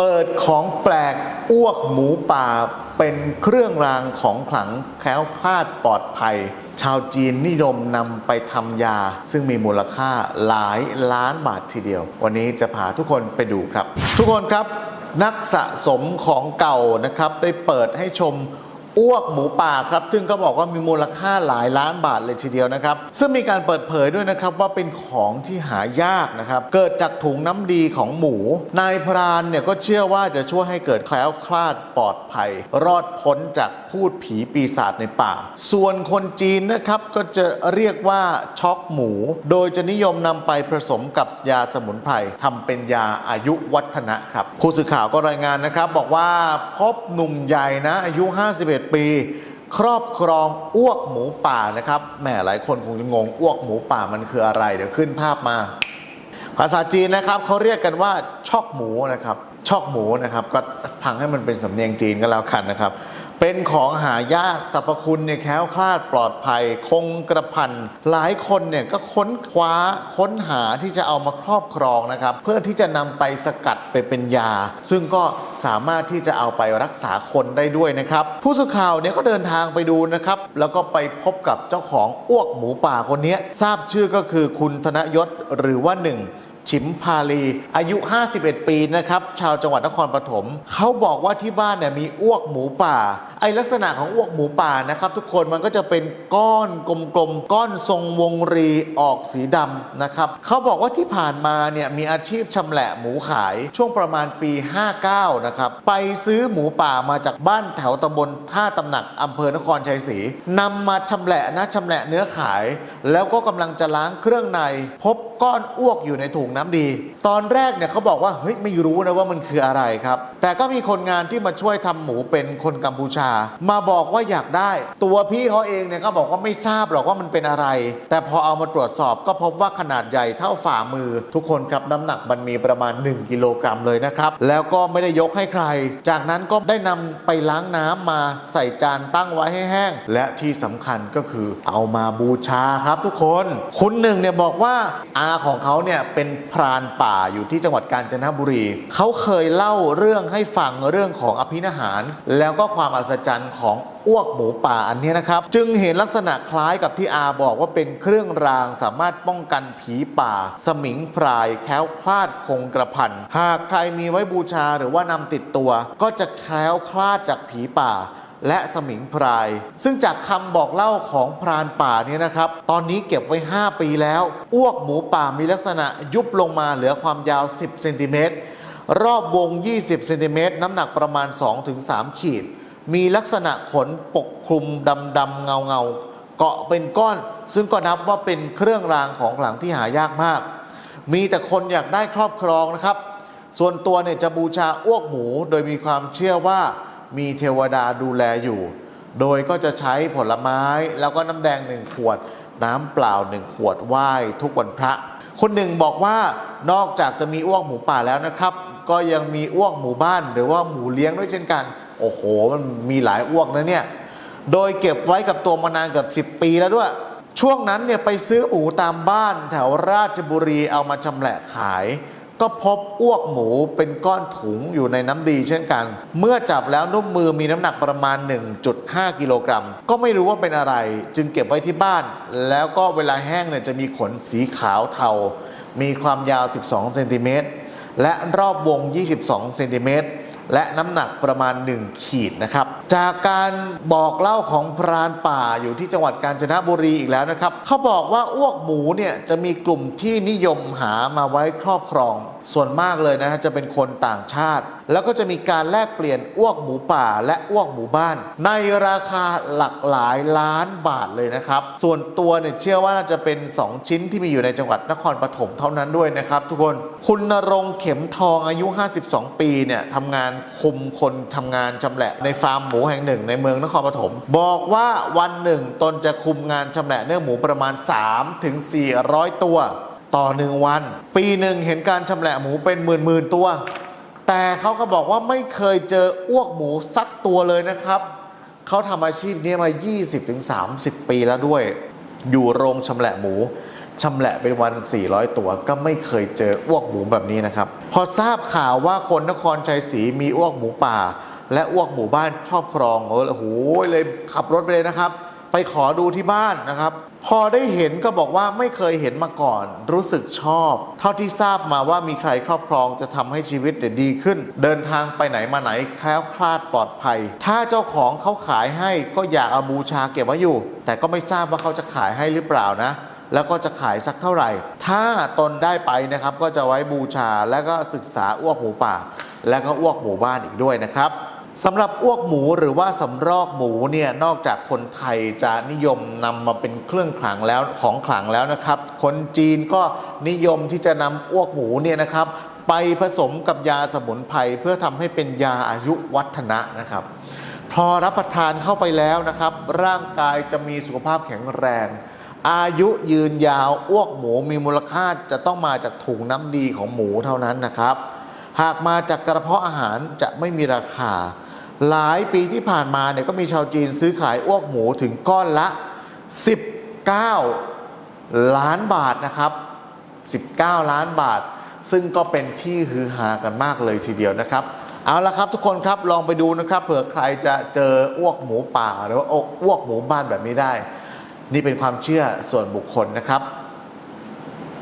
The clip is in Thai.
เปิดของแปลกอ้วกหมูป่าเป็นเครื่องรางของขลังแคล้วคลาดปลอดภัย ชาวจีนนิยมนำไปทำยา ซึ่งมีมูลค่าหลายล้านบาททีเดียว วันนี้จะพาทุกคนไปดูครับ ทุกคนครับ นักสะสมของเก่านะครับ ได้เปิดให้ชม อ้วกหมูป่าครับซึ่งก็บอกว่ามีมูลค่าหลายล้านบาทเลยทีเดียวนะครับ ซึ่งมีการเปิดเผยด้วยนะครับว่าเป็นของที่หายากนะครับ เกิดจากถุงน้ำดีของหมู นายพรานเนี่ยก็เชื่อว่าจะช่วยให้เกิดแคล้วคลาดปลอดภัย รอดพ้นจากพูดผีปีศาจในป่า ส่วนคนจีนนะครับก็จะเรียกว่าช็อกหมู โดยจะนิยมนำไปผสมกับยาสมุนไพรทำเป็นยาอายุวัฒนะครับผู้สื่อข่าวก็รายงานนะครับ บอกว่าพบหนุ่มใหญ่นะอายุ 51ปี ครอบครองอ้วกหมูป่านะครับแหมหลายคนคงจะงงอ้วกหมูป่ามันคืออะไร เดี๋ยวขึ้นภาพมา ภาษาจีนนะครับเขาเรียกกันว่าชอกหมูนะครับชอกหมูนะครับก็พังให้มันเป็นสำเนียงจีนก็แล้วกันนะครับ เป็นของหายากสรรพคุณเนี่ยแคล้วคลาดปลอดภัย คงกระพันหลายคนเนี่ยก็ค้นคว้าค้นหาที่จะเอามาครอบครองนะครับ เพื่อที่จะนำไปสกัดไปเป็นยา ซึ่งก็สามารถที่จะเอาไปรักษาคนได้ด้วยนะครับ ผู้สื่อข่าวเนี่ยก็เดินทางไปดูนะครับ แล้วก็ไปพบกับเจ้าของอ้วกหมูป่าคนนี้ทราบชื่อก็คือคุณธนยศหรือว่าหนึ่ง ชิมพาลี อายุ 51 ปีนะครับ ชาวจังหวัดนครปฐมเขาบอกว่าที่บ้านเนี่ยมีอ้วกหมูป่า ไอลักษณะของอ้วกหมูป่านะครับ ทุกคนมันก็จะเป็นก้อนกลมๆก้อนทรงวงรีออกสีดำนะครับเขาบอกว่าที่ผ่านมาเนี่ยมีอาชีพชำแหละหมูขายช่วงประมาณปี 59 นะครับ ไปซื้อหมูป่ามาจากบ้านแถวตำบลท่าตำหนักอำเภอนครชัยศรีนำมาชำแหละนะชำแหละเนื้อขาย แล้วก็กำลังจะล้างเครื่องใน พบก้อนอ้วกอยู่ในถุงน้ำดี ตอนแรกเนี่ยเขาบอกว่าเฮ้ยไม่รู้นะว่ามันคืออะไรครับ แต่ก็มีคนงานที่มาช่วยทำหมูเป็นคนกัมพูชา มาบอกว่าอยากได้ ตัวพี่เขาเองเนี่ยก็บอกว่าไม่ทราบหรอกว่ามันเป็นอะไร แต่พอเอามาตรวจสอบก็พบว่าขนาดใหญ่เท่าฝ่ามือ ทุกคนครับน้ำหนักมันมีประมาณ 1 กิโลกรัมเลยนะครับ แล้วก็ไม่ได้ยกให้ใคร จากนั้นก็ได้นำไปล้างน้ำมาใส่จานตั้งไว้ให้แห้ง และที่สำคัญก็คือเอามาบูชาครับทุกคน คุณหนึ่งเนี่ยบอกว่าอาของเขาเนี่ยเป็นพรานป่าอยู่ที่จังหวัดกาญจนบุรีเขาเคยเล่าเรื่องให้ฟังเรื่องของอภินิหาร แล้วก็ความอัศจรรย์ของอ้วกหมูป่าอันนี้นะครับ จึงเห็นลักษณะคล้ายกับที่อาบอกว่าเป็นเครื่องรางสามารถป้องกันผีป่า สมิงพรายแคล้วคลาดคงกระพันหากใครมีไว้บูชาหรือว่านำติดตัว ก็จะแคล้วคลาดจากผีป่าและสมิงพราย ซึ่งจากคำบอกเล่าของพรานป่าเนี่ยนะครับ ตอนนี้เก็บไว้ 5 ปีแล้ว อ้วกหมูป่ามีลักษณะยุบลงมาเหลือความยาว 10 เซนติเมตร รอบวง 20เซนติเมตรน้ำหนักประมาณ 2-3 ขีด มีลักษณะขนปกคลุมดำดำเงาเงาๆ เกาะเป็นก้อน ซึ่งก็นับว่าเป็นเครื่องรางของขลังที่หายากมาก มีแต่คนอยากได้ครอบครองนะครับ ส่วนตัวเนี่ยจะบูชาอ้วกหมู โดยมีความเชื่อว่ามีเทวดาดูแลอยู่ โดยก็จะใช้ผลไม้แล้วก็น้ำแดงหนึ่งขวด น้ำเปล่าหนึ่งขวดไหว้ทุกวันพระ คนหนึ่งบอกว่านอกจากจะมีอ้วกหมูป่าแล้วนะครับ ก็ยังมีอ้วกหมู่บ้านหรือว่าหมูเลี้ยงด้วยเช่นกัน โอ้โห มันมีหลายอ้วกนะเนี่ย โดยเก็บไว้กับตัวมานานเกือบ10 ปีแล้วด้วย ช่วงนั้นเนี่ยไปซื้อหมูตามบ้านแถวราชบุรีเอามาชำแหละขาย ก็พบอ้วกหมูเป็นก้อนถุงอยู่ในน้ำดีเช่นกัน เมื่อจับแล้วนุ่มมือมีน้ำหนักประมาณ 1.5 กิโลกรัม ก็ไม่รู้ว่าเป็นอะไร จึงเก็บไว้ที่บ้าน แล้วก็เวลาแห้งเนี่ยจะมีขนสีขาวเทา มีความยาว 12 เซนติเมตร และรอบวง 22 เซนติเมตร และน้ำหนักประมาณ 1 ขีดนะครับ จากการบอกเล่าของพรานป่าอยู่ที่จังหวัดกาญจนบุรีอีกแล้วนะครับ เขาบอกว่าอ้วกหมูเนี่ยจะมีกลุ่มที่นิยมหามาไว้ครอบครอง ส่วนมากเลยนะฮะจะเป็นคนต่างชาติ แล้วก็จะมีการแลกเปลี่ยนอ้วกหมูป่า และอ้วกหมูบ้าน ในราคาหลักหลายล้านบาทเลยนะครับ ส่วนตัวเนี่ยเชื่อว่าน่าจะเป็น 2 ชิ้นที่มีอยู่ในจังหวัดนครปฐมเท่านั้นด้วยนะครับ ทุกคนคุณนรงเข็มทองอายุ 52 ปีเนี่ยทำงานคุมคนทำงานชำแหละในฟาร์มหมูแห่งหนึ่ง ในเมืองนครปฐมบอกว่าวันหนึ่งตนจะคุมงานชำแหละเนื้อหมูประมาณ3ถึง400 ตัว ต่อหนึ่งวัน ปีหนึ่งเห็นการชำแหละหมูเป็นหมื่นๆตัว แต่เขาก็บอกว่าไม่เคยเจออ้วกหมูสักตัวเลยนะครับเขาทำอาชีพนี้มา 20-30 ปีแล้วด้วย อยู่โรงชำแหละหมู ชำแหละเป็นวัน 400 ตัวก็ไม่เคยเจออ้วกหมูแบบนี้นะครับ พอทราบข่าวว่าคนนครชัยศรีมีอ้วกหมูป่า และอ้วกหมู่บ้านครอบครองโอ้โหเลยขับรถไปเลยนะครับ ไปขอดูที่บ้านนะครับ พอได้เห็นก็บอกว่าไม่เคยเห็นมาก่อน รู้สึกชอบ เท่าที่ทราบมาว่ามีใครครอบครองจะทำให้ชีวิตเนี่ยดีขึ้น เดินทางไปไหนมาไหนแคล้วคลาดปลอดภัย ถ้าเจ้าของเขาขายให้ก็อยากเอาบูชาเก็บไว้อยู่ แต่ก็ไม่ทราบว่าเขาจะขายให้หรือเปล่านะ แล้วก็จะขายสักเท่าไหร่ ถ้าตนได้ไปนะครับก็จะไว้บูชาแล้วก็ศึกษาอ้วกหมูป่า และก็อ้วกหมู่บ้านอีกด้วยนะครับสำหรับอ้วกหมูหรือว่าสำรอกหมูเนี่ยนอกจากคนไทยจะนิยมนำมาเป็นเครื่องขลังแล้วของขลังแล้วนะครับ คนจีนก็นิยมที่จะนำอ้วกหมูเนี่ยนะครับ ไปผสมกับยาสมุนไพรเพื่อทำให้เป็นยาอายุวัฒนะนะครับ พอรับประทานเข้าไปแล้วนะครับ ร่างกายจะมีสุขภาพแข็งแรง อายุยืนยาวอ้วกหมูมีมูลค่าจะต้องมาจากถุงน้ำดีของหมูเท่านั้นนะครับ หากมาจากกระเพาะอาหารจะไม่มีราคา หลายปีที่ผ่านมาเนี่ยก็มีชาวจีนซื้อขายอ้วกหมูถึงก้อนละ 19 ล้านบาทนะครับ 19 ล้านบาท ซึ่งก็เป็นที่ฮือฮากันมากเลยทีเดียวนะครับ เอาละครับทุกคนครับลองไปดูนะครับเผื่อใครจะเจออ้วกหมูป่าหรือว่าอ้วกหมูบ้านแบบนี้ได้ นี่เป็นความเชื่อส่วนบุคคลนะครับ